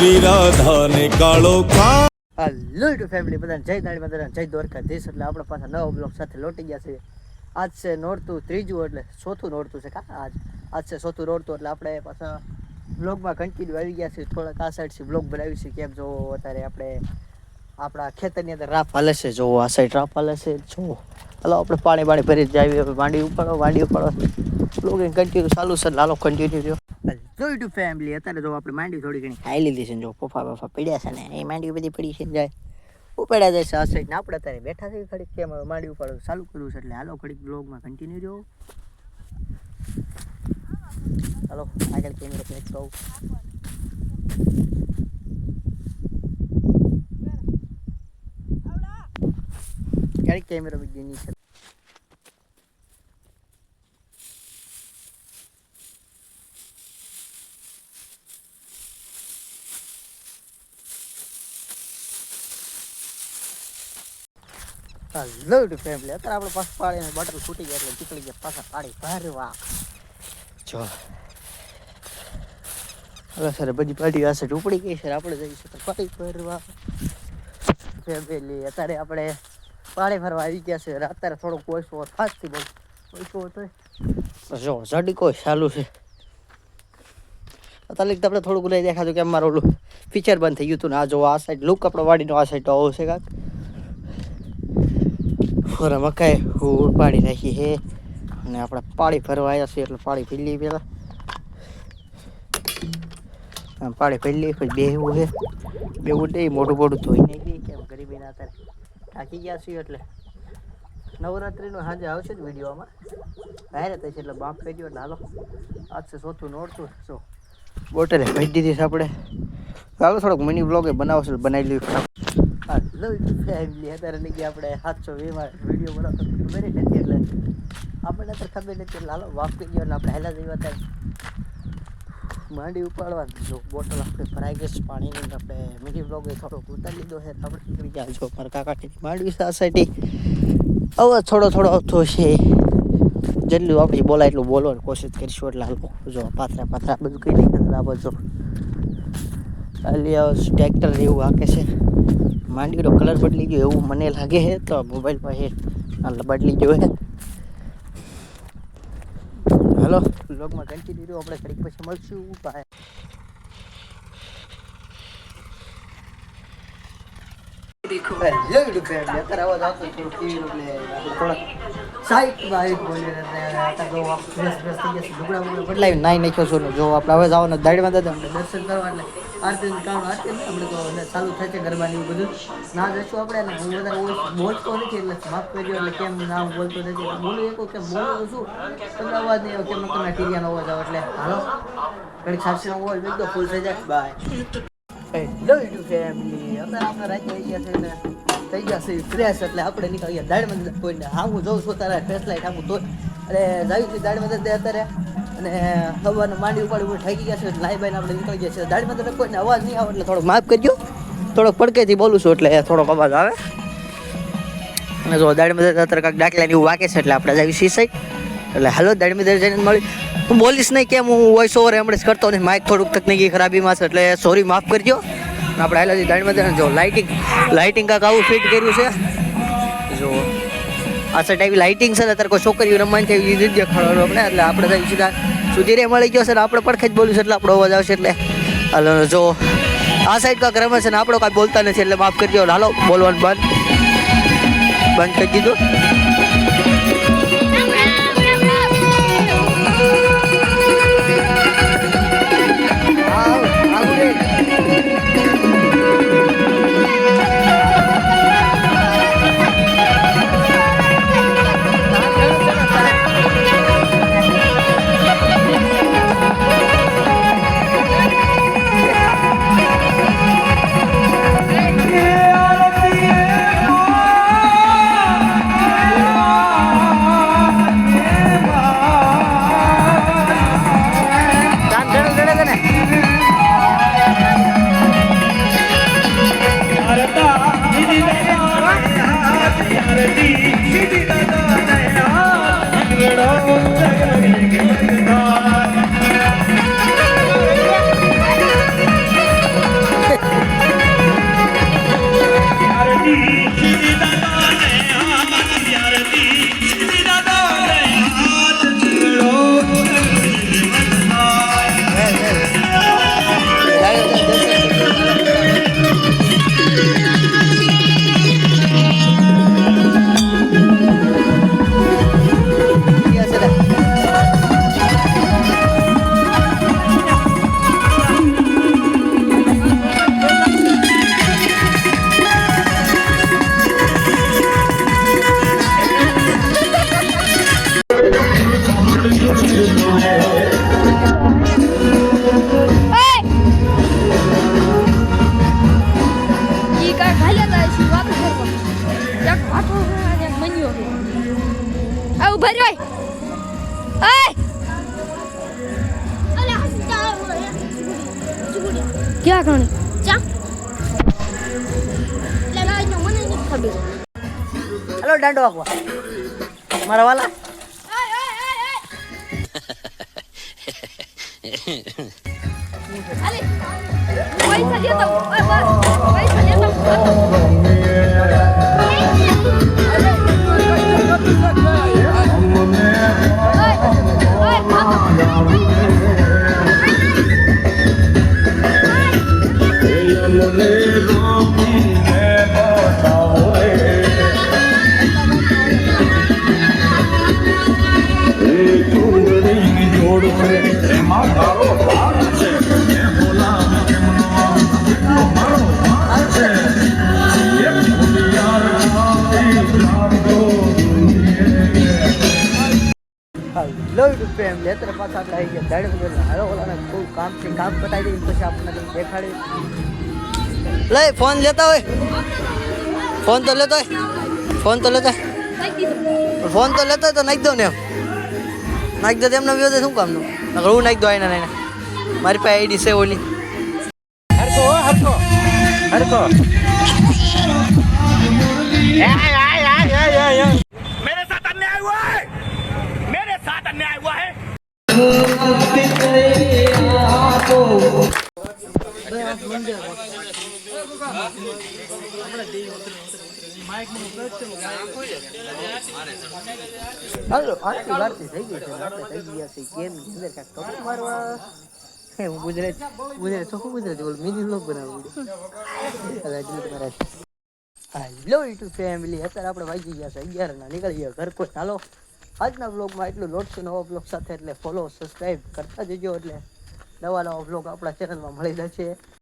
મારી રાધાને કાળો કા હેલો ટુ ફેમિલી બધાને જય દાડી બધાને જય દ્વારકાધીશ. એટલે આપણે પાછા નવા બ્લોગ સાથે લોટી ગયા છે આજ છે નોરતું ત્રીજું, એટલે ચોથું નોરતું છે કા? આજ આજ છે ચોથું નોરતું, એટલે આપણે પાછા બ્લોગમાં કન્ટિન્યુ આવી ગયા છે થોડાક આ સાઈડથી બ્લોગ બનાવી છે. કેમ જો અત્યારે આપણે આપણા ખેતરની અંદર રાફ હાલે છે. જો આ સાઈડ રાફ હાલે છે. જો. હાલો, આપણે પાણી પાણી ભરી જ જાવી વાંડી ઉપાડો, માંડી ઉપાડો. બ્લોગિંગ કન્ટિન્યુ ચાલુ છે. લાલો કન્ટિન્યુ રહ્યો. જો ટુ ફેમિલી અત્યારે જો આપણે માંડી થોડી ઘણી ખાઈ લીધી છે જો ફોફા પપ્પા પડ્યા છે ને, એ માંડી બધી પડી છે જાય. ઉપાડ્યા જાય છે ને આપણે અત્યારે બેઠા છે ઘડીક કેમ હવે માંડી ઉપાડો ચાલુ કરવું છે એટલે હાલો ખડી બ્લોગમાં કન્ટિન્યુ રહ્યો. હાલો, આગળ કેમેરા ક્લિક કહું ઘડીક કેમેરા બી ની ટુ ફેમિલી અત્યારે આપણે પાછું પાડીને બોટલ ફૂટી ગયા એટલે નીકળી ગયા પાછા પાડી ભરવા. જો. હવે સર બધી પાડી આ સાઈડ ઉપડી ગઈ છે આપણે જઈશું તો પાડી ભરવા. ફેમિલી અત્યારે આપણે પાણી ભરવા આવી ગયા છે. અત્યારે થોડો ઓછો ફાસ્ટથી બહુ ઓછો હતો. જો જડીકો ચાલુ છે. અત્યારે આપણે થોડુંક લઈ દેખાતું કે ઓલું ફીચર બંધ થઈ ગયું હતું ને આ જો આ સાઈડ લુક આપણો વાડીનો આ સાઈડ આવો છે કાંક. ફોરા મકાઈ હું પાડી રાખી છે અને આપણે પાળી ભરવા આવ્યા છીએ એટલે પાળી પેલા આમ પાણી પી લઈએ, પછી બેહવું છે બેવું નહીં મોટું મોટું ધોઈ નાખી કેમ ગરીબીના અત્યારે થાકી ગયા છીએ એટલે. નવરાત્રિનો સાંજે આવશે જ વિડીયોમાં. હારે થશે એટલે બાપ કહી દો એટલે હાલો. આજ છે ચોથું નોડતું જો, બોટલે ભરી દીધી છે આપણે. હાલો, થોડોક મિની બ્લોગ બનાવશે બનાવી લઈએ. હેલો ફેમિલી લઈ આપણે સાતસો વીમાં વીડિયો બનાવતો નથી એટલે આપણને અત્યારે ખબર નથી એટલે હાલો ગયો એટલે આપણે હેલા જઈએ માંડી ઉપાડવા જો બોટલ આપણે ભરાઈ ગઈ છે આપણે મિની બ્લોગે થોડોક ઉતારી લીધો છે આપણે નીકળી ગયા જો મારા કાકાની માંડવી સોસાયટી અવાજ થોડો થોડો આવતો છે જેટલું આપણે બોલાય એટલું બોલવાની કોશિશ કરીશું એટલે હાલો, જો પાથરા પાથરા બધું કઈ નહીં આ બધું ખાલી ટ્રેક્ટર એવું હાકે છે. માંડીનો કલર બદલી ગયો એવું મને લાગે છે. તો મોબાઈલમાં એ હાલ બદલી ગયો છે. હલો બ્લોગમાં કન્ટિન્યુ આપણે ઘડીક પછી મળશું. બાય બદલાવી નાઈ નાખ્યો છું. જો આપણે હવે જવાનું દાડીમાં દાદા દર્શન કરવા એટલે. આરતી કામ આરતી આપણે તો ચાલુ થાય છે ગરબાની એવું બધું. ના જશું આપણે ને હું વધારે બોલતો નથી, એટલે માફ કરજો, એટલે કેમ ના હું બોલતો નથી. બોલું એક કેમ બોલું છું. તમને અવાજ નહીં કેમ તમે ટીરિયાનો અવાજ આવે એટલે. હાલો. ઘણી સાક્ષી અવાજ એકદમ ફૂલ થઈ જાય. બાય હેલો યુટ્યુબ ફેમિલી અત્યારે આપણે આવી ગયા છે ને થઈ ગયા છે ફ્રેશ એટલે આપણે નીકળી ગયા દાડમાં કોઈને હા હું જોઉં છું તારા ફેસ લાઈટ આવું તો અરે જાયું છું દાડમાં અત્યારે. અને હવાનું માંડી ઉપાડી ઉપર ઠાકી ગયા છે લાઈ બાઈને આપણે નીકળી ગયા છે. દાડમાં તો કોઈને અવાજ નહીં આવે એટલે થોડોક માફ કરજો. થોડોક પડકેથી બોલું છું એટલે થોડોક અવાજ આવે. અને જો દાડમાં અત્યારે કાંઈક દાખલાની એવું વાકે છે એટલે આપણે જાવી સી સાઈડ એટલે હાલો દર જઈને મળી. હું બોલીશ નહીં કેમ, હું વોઇસ ઓવર જ કરતો નહીં. માઇક થોડુંક તકનીકી ખરાબીમાં છે એટલે સોરી માફ કરજો. આપણે હાલાજી દાડમાં જો લાઇટિંગ લાઇટિંગ કાંક આવું ફિટ કર્યું છે. આ ટાઈપ લાઇટિંગ ને અત્યારે કોઈ છોકરીઓ રમવાની થઈ એવી રીતે દેખાડવાનું આપણે, એટલે આપણે થઈ સીધા સુધી રે મળી ગયો ને આપણે પડખે જ બોલ્યું છે, એટલે આપણો અવાજ આવશે, એટલે. હાલો, જો. આ સાઈડ કાંક રમે છે ને, આપણો કાંઈ બોલતા નથી, એટલે માફ કરજો. હાલો, બોલવાનું બંધ. બંધ કરી દીધું. ક્યાં કણે હાલો દાંડો વાગવા મારા વાલા પૈસા લેતા ઓય બસ પૈસા લેતા હેલો યુટ્યુબ ફેમિલી અત્યારે પાછા આપણે આવી ગયા દાડ વગર હાલો ઓલાને કોઈ કામ છે કામ પતાવી દઈએ પછી આપણને કંઈક દેખાડી. લે ફોન તો લેતો ફોન તો લેતો નાખી દો ને એમ. નાખી દો એમને વ્યવસ્થા શું કામનું હું નાક દો આઈને નાઈને મારી પાસે આઈડી છે ઓલી. હરકો હરકો હરકો મેરે સાથ અન્યાય હુઆ હે. મેરે સાથ અન્યાય હુઆ હે. હાલો આટલી વારતી થઈ ગઈ થઈ ગયા હે ગુજરાત ગુજરાત ચોખ્ખું ગુજરાતી બોલું? મિની બ્લોગ બનાવું હેલો અત્યારે આપણે વાગી ગયા છે, અગિયાર ના નીકળી ગયા ઘર કોઈ ચાલો આજના બ્લોગમાં એટલું લોટ છે નવા બ્લોગ સાથે, એટલે ફોલો સબસ્ક્રાઈબ કરતા જજો, એટલે નવા નવા બ્લોગ આપણા ચેનલમાં મળી જશે